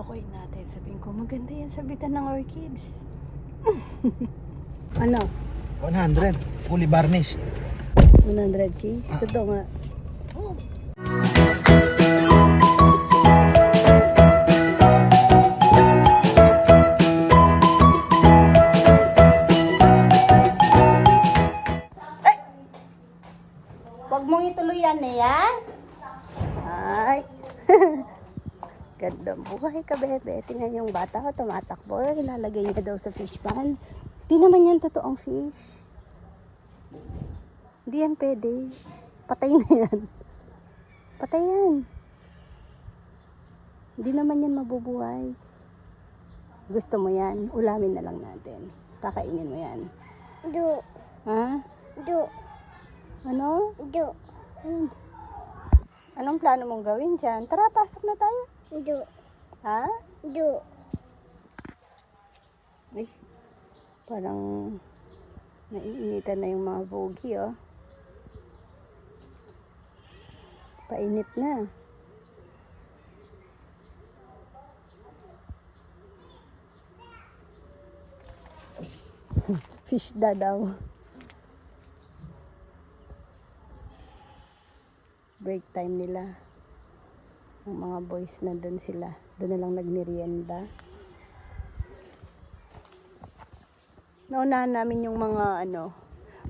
Lulukoy natin. Sabihin ko, maganda yan sabitan ng orchids. ano? 100. Fully varnished. 100k? Totoo nga. Ay! Buhay ka, bebe. Tingnan yung bata ko, tumatakbo. Ilalagay niya daw sa fish pan. Di naman yan totoong fish. Hindi yan pwede. Patay na yan. Patay yan. Hindi naman yan mabubuhay. Gusto mo yan? Ulamin na lang natin. Kakainin mo yan. Do, Ha? do, Ano? do. Anong plano mong gawin dyan? Tara, pasok na tayo. do, Ha? do. Ay, parang naiinitan na yung mga bogi, oh. Painit na. Fish da daw. Break time nila. Ang mga boys na doon sila. Doon na lang nagmerienda. Naunahan namin yung mga ano,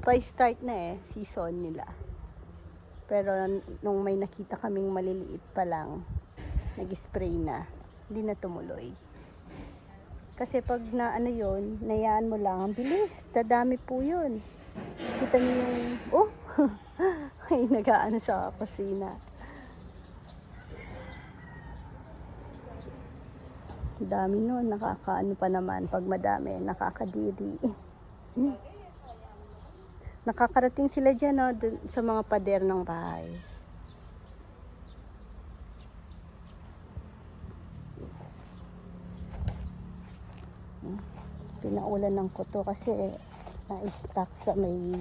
pa-start na eh, season nila. Pero nung may nakita kaming maliliit pa lang, nag-spray na, hindi na tumuloy. Kasi pag na ano yun, nayaan mo lang, ang bilis, dadami po yun. Kita niyo yung, oh, ay nag-ano sa kusina. Dami nun, nakakaano pa naman pag madami, nakakadiri. Nakakarating sila dyan no, dun, sa mga pader ng bahay. Hmm. Pinaulan ng kuto kasi na-stack sa may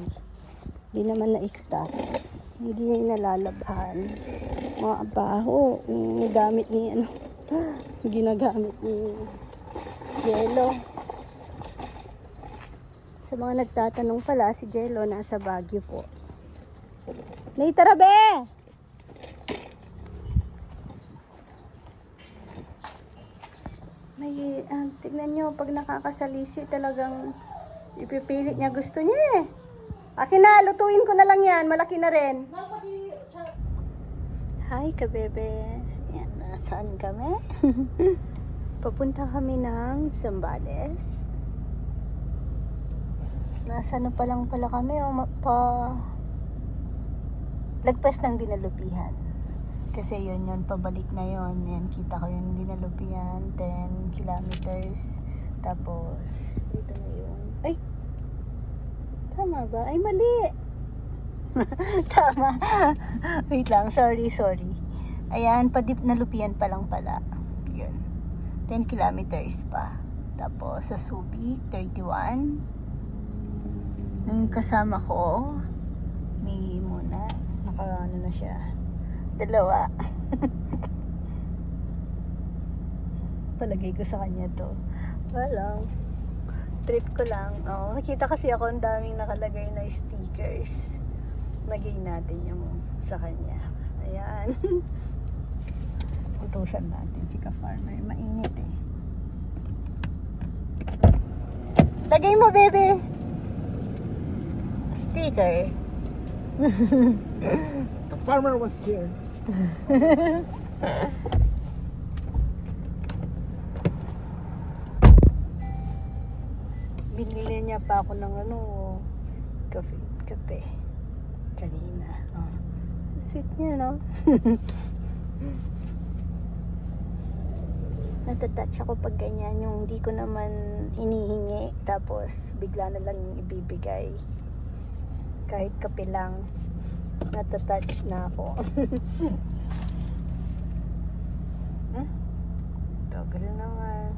hindi naman na-stack hindi nalalabhan mga baho yung gamit ni ano ginagamit ni Jello. Sa mga nagtatanong pala, si Jello nasa Baguio po. Nay, tara be! May, ah, tignan nyo, pag nakakasalisi talagang ipipilit niya. Gusto niya eh. Akin na, lutuin ko na lang yan. Malaki na rin. Hi, kabebe. Nasaan kami? Papunta kami ng Zambales. Nasa na pa lang pala kami, o ma- pa... Lagpas ng dinalupihan. Kasi yun yun, pabalik na yun. Yan, kita ko yung dinalupihan, 10 kilometers. Tapos, dito na yung... Ay! Tama ba? Ay, mali! Tama. Wait lang, sorry, sorry. Ayan, padip na lupian pa lang pala. Yun. 10 kilometers pa. Tapos, sa Subic, 31. Yung kasama ko, may muna. Naka, ano na siya. Dalawa. Palagay ko sa kanya to. Wala. Trip ko lang. Oh, nakita kasi ako ang daming nakalagay na stickers. Lagay natin yung sa kanya. Ayan. Utusan natin si ka-farmer. Mainit eh. Lagay mo, bebe. Sticker. The farmer was here. Binili niya pa ako ng ano, kape. kape. Kanina. Oh. Sweet niya, no? Natatouch ako pag ganyan, yung hindi ko naman hinihingi, tapos bigla na lang ibibigay. Kahit kape lang, natatouch na ako. hmm? Tagal naman.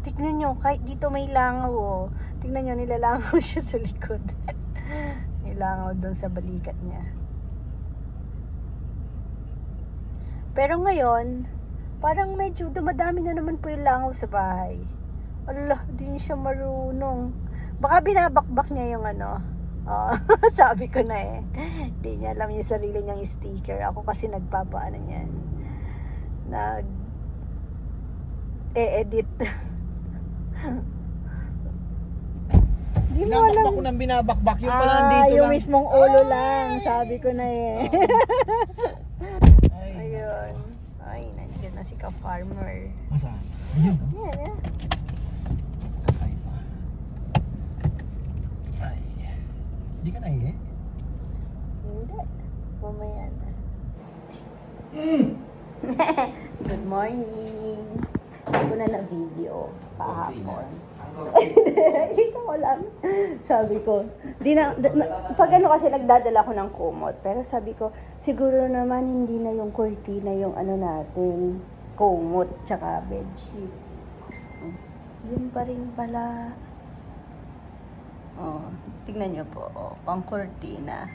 Tignan nyo, kahit dito may langaw, oh. Tignan nyo, nilalangaw siya sa likod. langaw doon sa balikat niya. Pero ngayon, parang medyo dumadami na naman po yung langaw sa bahay. Allah, di niya siya marunong. Baka binabakbak niya yung ano. Oo, sabi ko na eh. Di niya alam yung sarili niyang sticker. Ako kasi nagpapaano niyan. Nag e-edit. Di mo alam. Binabakbak ko ng binabakbak. Yung pala ah, nandito yung lang. mismong ulo lang. Sabi ko na eh. Ay, Ayun. Ay, nandiyan na si ka-farmer. Masaan? Ayun. oh. Yan eh. Kakaiba. Ay. Hindi ka naihi? Hindi. Mamaya na. Mm. Good morning. Hindi ko na na-video kahapon. Ikaw lang. Sabi ko, di na, d- pag ano kasi nagdadala ko ng kumot, pero sabi ko, siguro naman hindi na yung kurtina yung ano natin, kumot, tsaka bedsheet. Yun pa rin pala. Oh, tignan nyo po, oh, pang kurtina.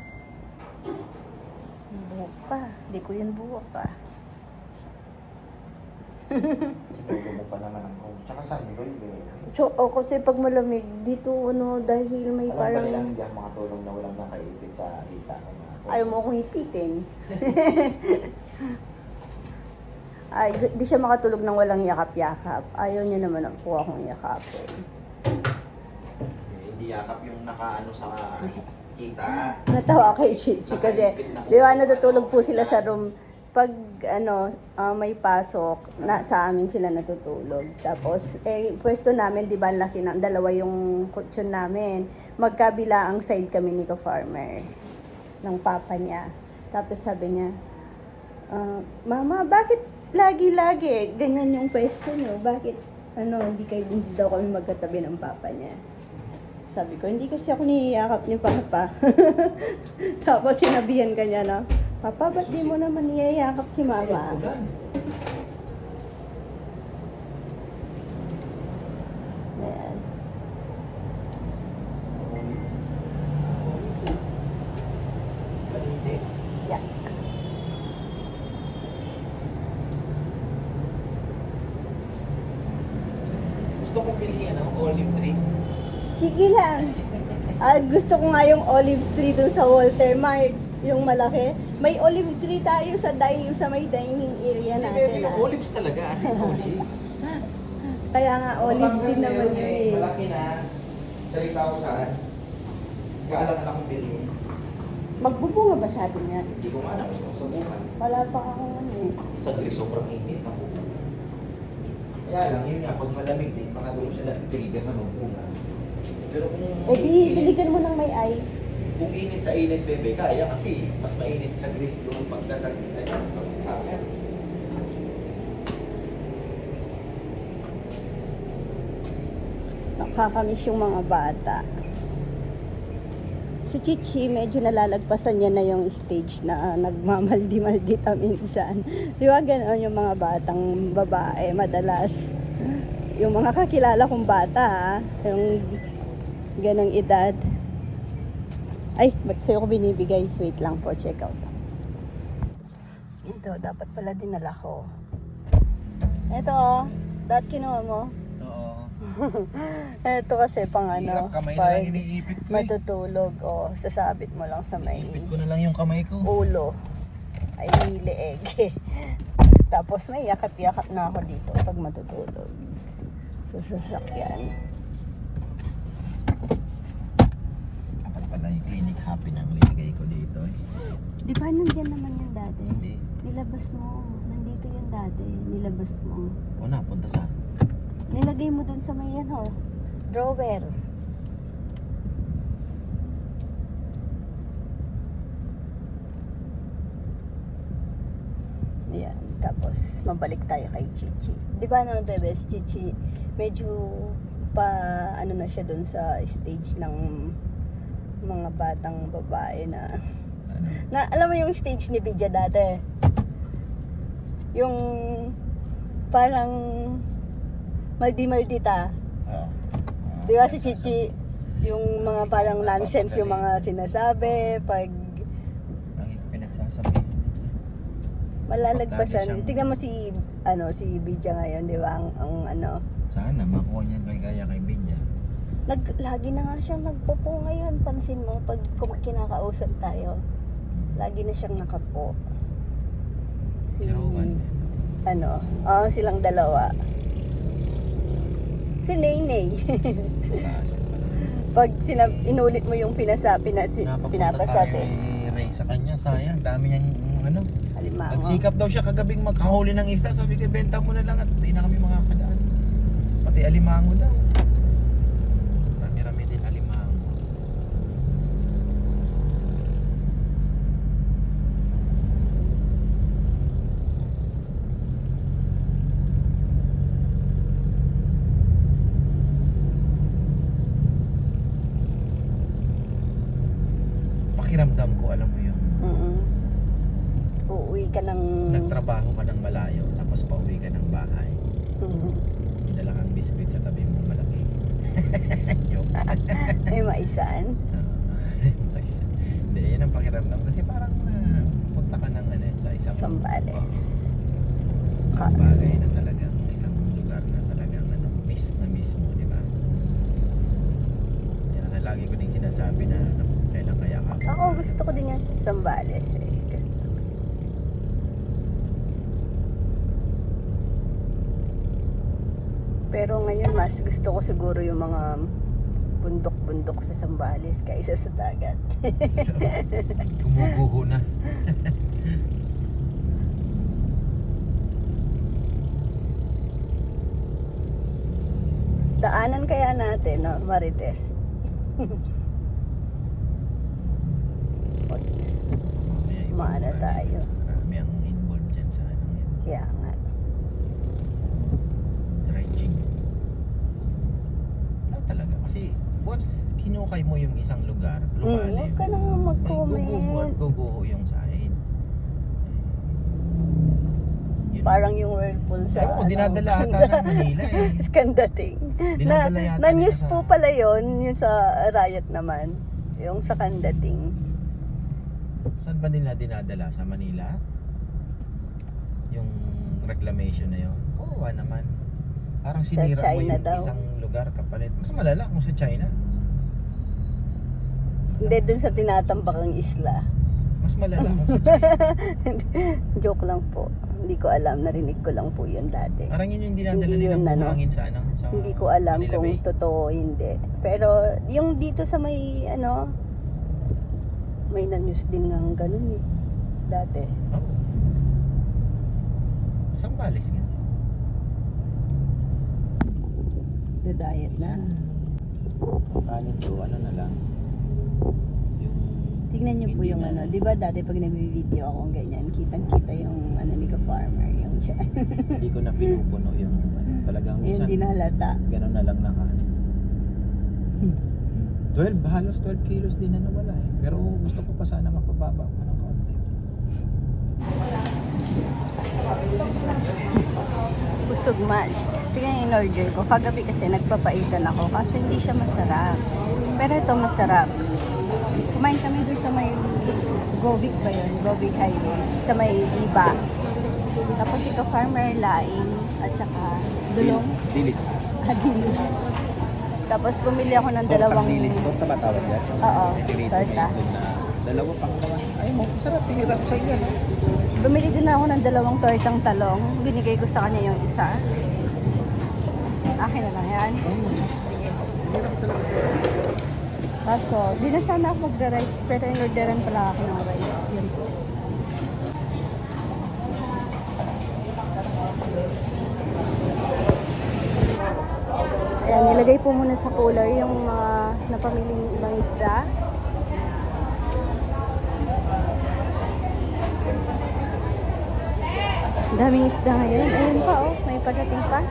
Buhok pa. Di ko yun buhok pa. Siguro mo pa naman ang home. Tsaka sabi ko, ibe. So, oh, kasi pag malamig, dito ano, dahil may Alam parang... nilang hindi ako makatulong na walang nakaipit sa hita ko na. Ayaw mo akong ipitin. Ay, di siya makatulog ng walang yakap-yakap. Ayaw niya naman ako akong yakapin. Eh, Hindi yakap yung nakaano sa hita. Natawa kay Chichi kasi, di ba natutulog po sila sa room. Pag ano, ah, may pasok, na, sa amin sila natutulog. Tapos, eh, pwesto namin, di ba, laki ng dalawa yung kutsyon namin. Magkabila ang side kami ni ka-farmer ng papa niya. Tapos sabi niya, ah, Mama, bakit lagi-lagi ganyan yung pwesto niyo? Bakit, ano, hindi, kayo, hindi daw kami magkatabi ng papa niya? Sabi ko, hindi kasi ako niyayakap ni Papa. Tapos sinabihan ka niya na, Papa, ba't di mo naman niyayakap si Mama? Ayan. Yeah. Gusto kong ano, olive tree. Sige lang. Ah, gusto ko nga yung olive tree dun sa Walter Mark. Yung malaki. May olive tree tayo sa dining, sa may dining area Hindi, natin. baby, ah. olives talaga. As in olive. Kaya nga olive din naman yun eh. Malaki na. 3,000. Kaalangan akong bilhin. Magbubunga ba sabi niya? Hindi ko nga alam. Gusto ko sa buhay. Wala pa akong ano eh. Sa gris, sobrang init ako. Kaya lang, yun nga, pag malamig din, baka doon siya na-trigger na magbunga. Pero kung Eh di, diligan mo ng may ice. Kung init sa init, bebe, kaya kasi mas mainit sa gris doon pagdadag ano, pag summer. Nakakamiss yung mga bata. Si Chichi, medyo nalalagpasan niya na yung stage na nagmamaldi-maldita minsan. Di ba gano'n yung mga batang babae, madalas. Yung mga kakilala kong bata, ha? yung ganong edad. Ay, ba't sa'yo ko binibigay? Wait lang po, check out. Ito, dapat pala dinala ko. Ito, oh. Dapat kinuha mo. Oo. Ito kasi pang ano, Hirap kamay na pag lang iniipit ko eh. matutulog o sasabit mo lang sa may Ipit ko na lang yung kamay ko. ulo. Ay, leeg. Tapos may yakap-yakap na ako dito pag matutulog. Sa sasakyan. Yung clinic happy na ang linagay ko dito eh. Di ba nandyan naman yung dati? Hindi. Nilabas mo. Nandito yung dati. Nilabas mo. O na, punta sa Nilagay mo dun sa may ano, drawer. Yan. Tapos, mabalik tayo kay Chichi. Di ba naman, bebe, si Chichi, medyo pa, ano na siya dun sa stage ng mga batang babae na, ano. na alam mo yung stage ni Bidya dati? Yung, parang, maldi-maldita. Oo. Di ba si Chichi, Yung mga parang nonsense yung mga sinasabi, pag Ang pinagsasabihin. malalagpasan. Siyang- Tingnan mo si, ano, si Bidya ngayon, di ba? Ang, ang ano, Sana makuha niya kay gaya kay Binya. Nag, lagi na nga siyang nagpopo ngayon. Pansin mo, pag kinakausap tayo, lagi na siyang nakapo. Si, Si ano, oo, silang dalawa. Si Naynay. Pag sinab inulit mo yung pinasa, pinasi, Napapunta tayo pinapasabi. ni Ray sa kanya. Sayang, dami niyang ano. Alimango. Nagsikap daw siya kagabing magkahuli ng isda. Sabi ko, benta mo na lang at di na kami makakadaan. Pati alimango daw. Rami-rami din alimango. Pakiramdam ko, alam mo yung Mm-mm. Uuwi ka ng... nagtrabaho ka ng malayo tapos pauwi ka ng bahay. Mm. May dala kang biscuit sa tabi mo malaki. Joke. May maisaan. Nice. Hindi, yun ang pakiramdam. Kasi parang ah, punta ka ng ano, sa isang Sambales. isang bagay na talagang isang lugar na talagang ano, miss na miss mo, di ba? Kaya na lagi ko din sinasabi na ano, kaya ako. Ako gusto ko din yung Sambales eh. Pero ngayon mas gusto ko siguro yung mga bundok-bundok sa Sambales kaysa sa dagat. Gumuguho na. Daanan kaya natin, no, Marites? Wag na. Maano marami- tayo. Marami ang involved dyan sa ano yan. Kaya nga. dredging. Wala talaga. Kasi once kinukay mo yung isang lugar, Mm, lumalim, huwag ka nang may guguho at mag-comment. guguho yung sahid. Yun. Parang yung whirlpool sa Ewan ko, dinadala ata ng Manila eh. Skandating. Na, na news po pala yon yung sa riot naman. Yung sa Kandating. Saan ba nila dinadala? Sa Manila? Yung reclamation na yun? Oo naman. Parang Sa sinira mo China yung daw. isang lugar kapalit. Mas malala kung sa China. Hindi dun sa tinatambakang isla. Mas malala kung sa China. Joke lang po. Hindi ko alam. Narinig ko lang po yun dati. Parang yun yung dinadala Hindi nilang yun, ano. buhangin sa ano? Sa Hindi ko alam Manila kung Bay. totoo o hindi. Pero yung dito sa may ano, may na-news din ng ganun eh. Dati. Oo. Sambales nga. The diet na. Ang kanin to, ano na lang. Yung... Tingnan niyo po hindi yung na- ano. Di ba dati pag nag-video ako ganyan, kitang-kita yung ano ni ka-farmer. Yung siya. Hindi ko na pinupuno yung... Ano, talagang yung minsan, dinalata. gano'n na lang na kanin. 12, halos 12 kilos din na nawala eh. Pero gusto ko pa sana mapababa pa ng konti. Busog mash. Tingnan yung in-order ko. Kagabi kasi nagpapaitan ako kasi hindi siya masarap. Pero ito masarap. Kumain kami dun sa may Govic ba yun? Govic Highway. Sa may Iba. Tapos ikaw farmer laing at saka dulong Dilis. hadilis. Tapos bumili ako ng dalawang... dilis. Torta ba tawag yan? Oo, torta. dalawa pang. Ay mo, sarap. Pinirap sa inyo. Bumili din ako ng dalawang tortang talong. Binigay ko sa kanya yung isa. Akin na lang yan. Sige. Kaso, di na sana ako magra-rice, pero in-orderan pala ako ng rice. Yun po. Ayan, nilagay po muna sa cooler yung mga napamiling ibang isda. Daming isda ngayon. Ayun pa, oh. May pagdating pa.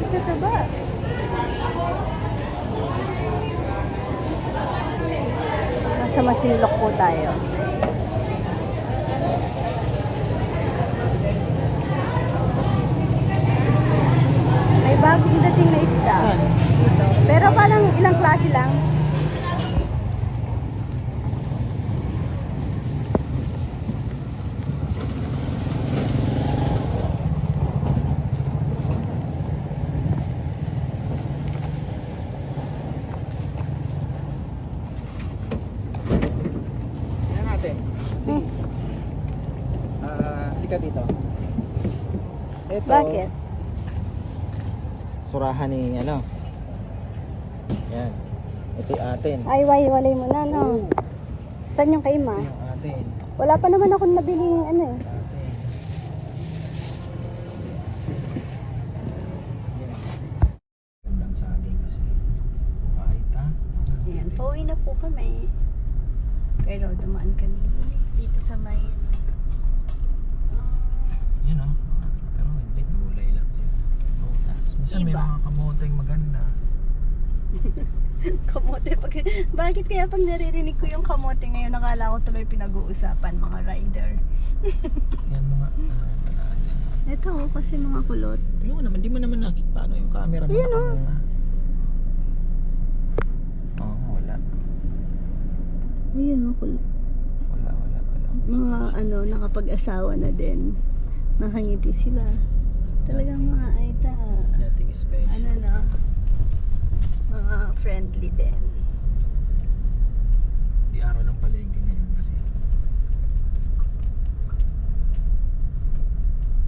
Ang tataba. bagong dating na isda. Saan? Dito. Pero parang ilang klase lang. Tingnan natin. Sige. Ah, halika dito. Ito. Bakit? Surahan ni ano. Yan. Ito yung atin. Ay, way, walay mo na, no? Saan yung kay Ma? Ito yung atin. Wala pa naman akong nabiling ano eh. Atin. Yan. Gandang saging kasi. Kahit ha. Ayan, pauwi na po kami. Pero dumaan kami dito sa may Yun o. Pero hindi, gulay lang sila. Prutas. Minsan may Iba. mga kamoteng maganda. kamote. Pag, bakit kaya pag naririnig ko yung kamote ngayon, nakala ko tuloy pinag-uusapan mga rider. Yan mga uh. Ito oh, kasi mga kulot. Tingnan mo naman, di mo naman nakita paano yung camera mo Ayan, oh. oh, wala. Ayun oh, kulot. Wala, wala, wala. Mga ano, nakapag-asawa na din. Nakangiti sila. Talagang mga aita. Nothing special. Ano na, mga friendly din. Araw ng palengke ngayon kasi.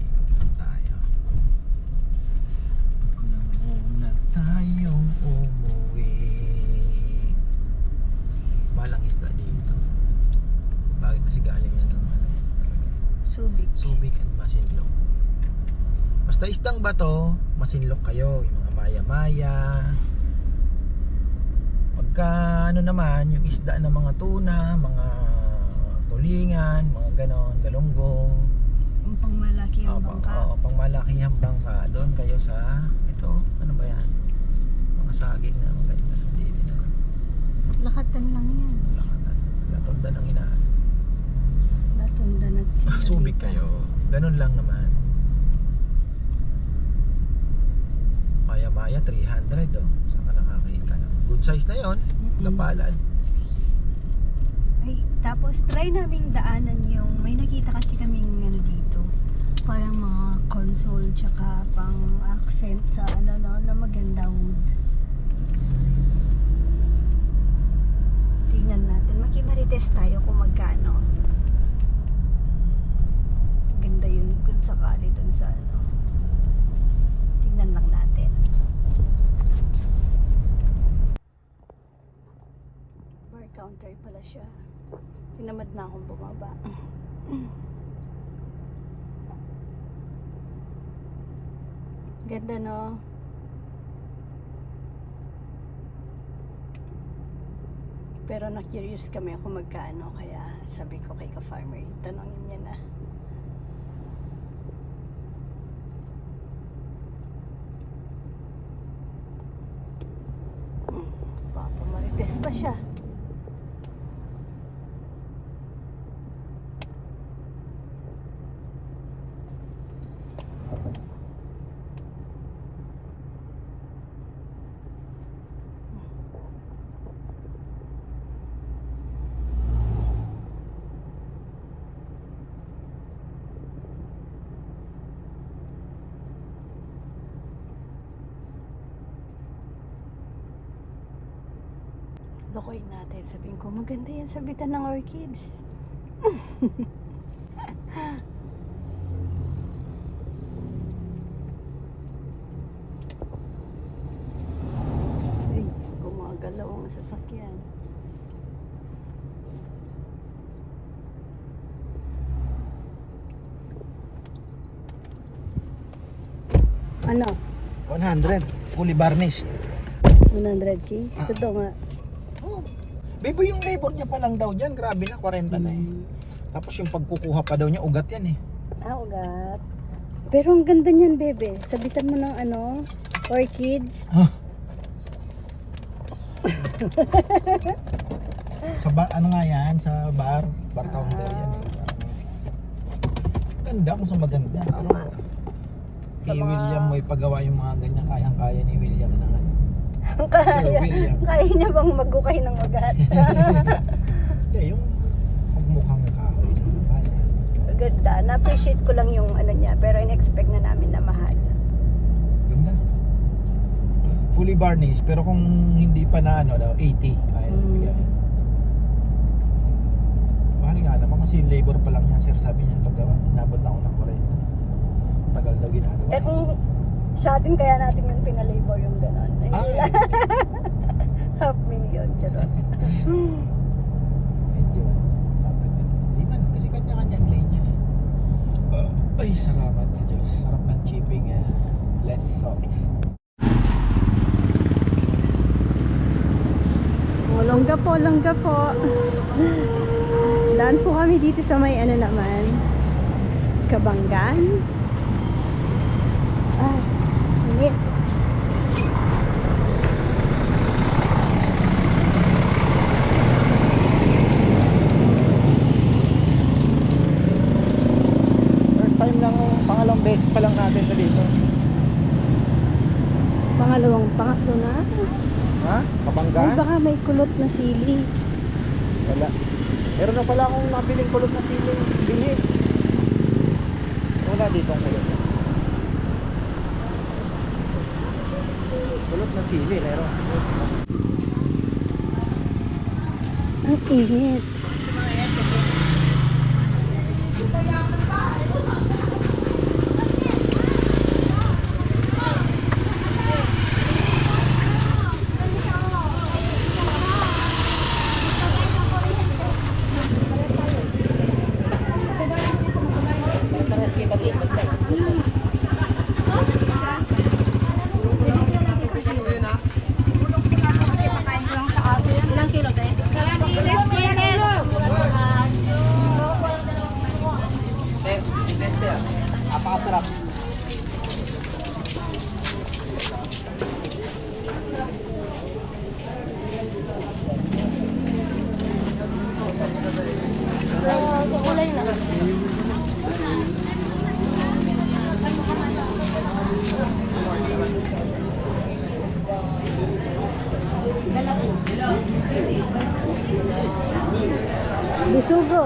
Ikot lang tayo. Nauna tayong umuwi. Balang isda dito. Bakit kasi galing na ng ano. Subic. Subic and Masinlok. Basta isdang bato, Masinlok kayo. Yung mga maya-maya. Pagka ano naman, yung isda ng mga tuna, mga tulingan, mga ganon, galunggong. Yung pangmalaki ang bangka. oo, pang malakihang bangka. Doon kayo sa, ito, ano ba yan? Mga saging na maganda. Hindi din na Lakatan lang yan. lakatan. Latonda ng inaan. Latundan at Ah, Subic kayo. Ganun lang naman. Maya-maya 300 oh. Saan ka nakakita no? Good size na yon. Mm-mm. Lapalad. Ay, tapos try naming daanan yung, may nakita kasi kaming ano dito, parang mga console tsaka pang accent sa ano no, na maganda wood. Tingnan natin, makimarites tayo kung magkano. Ganda yun kung sakali dun sa ano. Tingnan lang natin. Counter pala siya. Tinamad na akong bumaba. Ganda no? Pero na-curious kami kung magkano kaya sabi ko kay ka-farmer, tanongin niya na. Hmm, Papa Marites pa siya. Lokoy natin. Sabihin ko, maganda yan sa bitan ng orchids. Ay, gumagalaw ang sasakyan. Ano? 100. Fully varnished. 100k? Ito nga. Bebo yung labor niya pa lang daw dyan. Grabe na, 40 na eh. Tapos yung pagkukuha pa daw niya, ugat yan eh. Ah, ugat. Pero ang ganda niyan, bebe. Sabitan mo ng ano, orchids. Sa bar, ano nga yan? Sa bar, bar counter yan eh. Ganda kung sa maganda. Nga. Sa Si mga- William mo ipagawa yung mga ganyan. Kayang-kaya ni William ng ano. Kaya, kaya niya bang magukay ng ugat? Yeah, yung pagmukhang kahoy na kaya. Ganda. Na-appreciate ko lang yung ano niya, pero in-expect na namin na mahal. Ganda. Fully varnished, pero kung hindi pa na ano, daw, 80. Kaya Mm. bigyan. Mahal nga naman kasi labor pa lang yan, sir. Sabi niya paggawa, inabot na ako ng 40. Tagal daw ginagawa. Eh kung sa atin kaya natin yung pinalabor yung ganon. Eh, Ah, half million, charot. medyo tatagal. Hindi man, kasi kanya-kanya ang lane niya. eh. Uh, ay, salamat sa Diyos. Sarap ng chipping, ah, less salt. Oh, longga po, longga po. Daan po kami dito sa may ano naman. Kabanggan. Ah, init. First time lang, pangalawang beses pa lang natin sa dito. Pangalawang, pangatlo na. Ha? Ay, baka may kulot na sili. Wala. Meron na pala akong nabiling kulot na siling binhi. Wala dito ang kulot. Kulot na sili, meron. Ang init. Bisugo.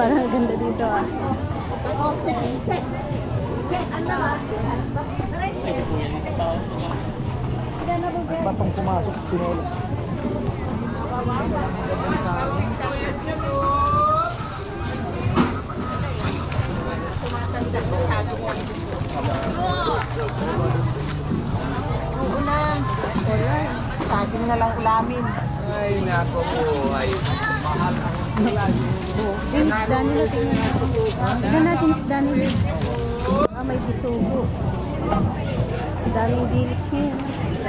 Parang ganda dito ah. Batong pumasok sa pinolo. Saging na lang ulamin. Ay, nako po. Ay, mahal ang Yung isda nila, tingnan natin. Tingnan natin isda nila. Ah, may bisugo. Ang daming dilis ngayon.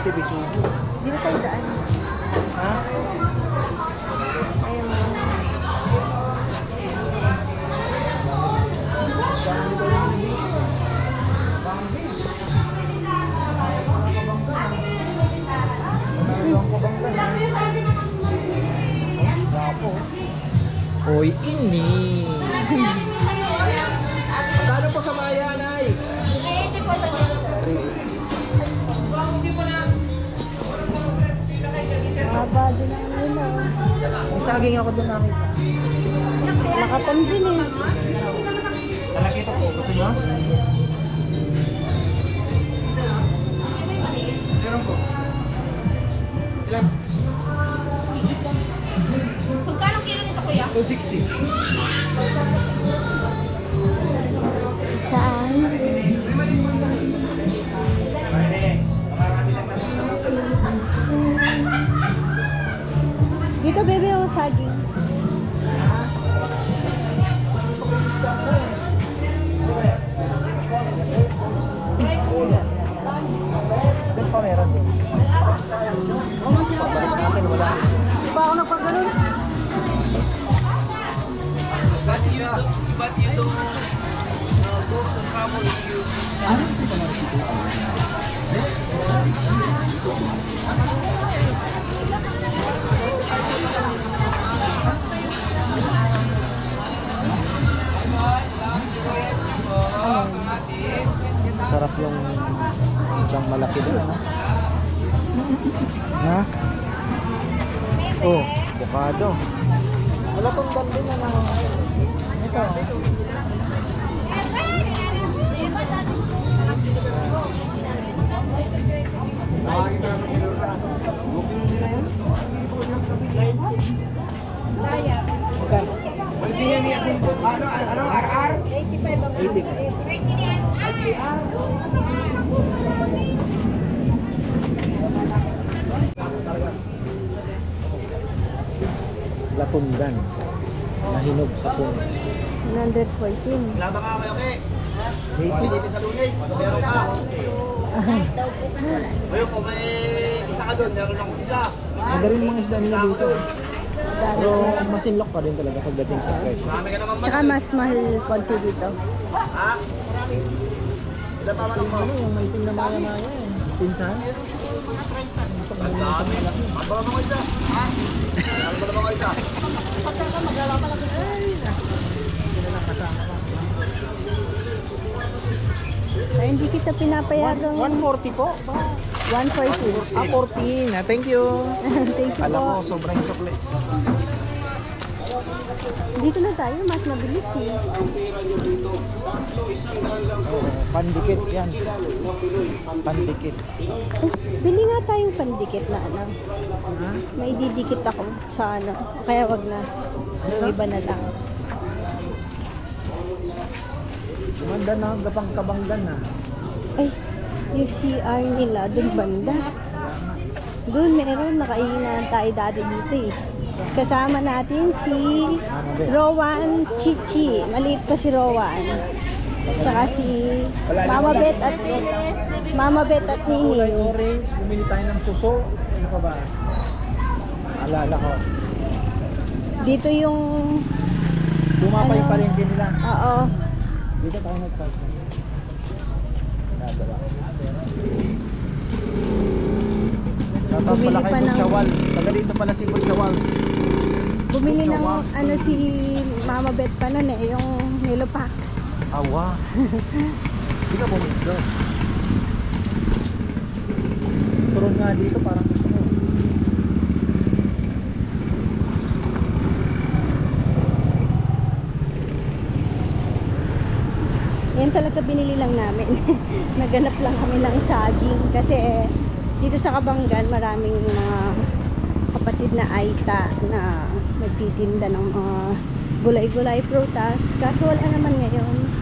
Kuwaiti, bisugo. Di ba tayo daan? Ha? Ayun. Hoy, ini. May saging ako doon namin. Nakatan din eh. Nakakita ko. Gusto mo? Meron po. Ilan? Magkano kilo nito, kuya? 260. बेटो बेबे हो सागी Ano, RR? 80. Latundan. Nahinog sa puno. 114. Labang ka kayo, okay? Pwede sa lunay. Meron ka. Ngayon, kung may isa ka doon, meron akong isa. Ang mga isda nila dito. Pero masinlok pa rin talaga pagdating sa presyo. Tsaka mas mahal konti dito. Ha? Ano yung may itim na eh. Pinsan? Ang dami. Ang bala mga isa. Ha? Ang bala mga isa. Ay, hindi kita pinapayagang 140 po? 140. Ah, 14. Ah, thank you. Thank you Alam po. ko, sobrang sukli. Dito na tayo, mas mabilis eh. Pandikit yan. Pandikit. Eh, bili nga tayong pandikit na ano. Ha? May didikit ako sa ano. Kaya wag na. Yung iba na lang. Gumanda na, gapang kabanggan na. Ay, yung CR nila, dun banda. Doon meron, nakainan tayo dati dito eh. Kasama natin si? Rowan Chichi. Maliit pa si Rowan. Tsaka si Mama Bet at Mama Bet at Kulay Nini. orange, bumili tayo ng suso. Ano pa ba? Alala ko. Dito yung Lumapay Ano? pa rin din nila. Oo. Dito tayo nag-park. Nagawa. Bumili pala kay pa ng- Butchawal. Taga dito pala si Butchawal. Bumili ng ano si Mama Bet pa nun eh, yung nilupak. Awa. Hindi ka bumili doon. Turon nga dito parang Yan talaga binili lang namin. Naganap lang kami ng saging kasi dito sa Kabanggan maraming mga kapatid na Aita na nagtitinda ng mga gulay-gulay prutas. Kaso wala naman ngayon.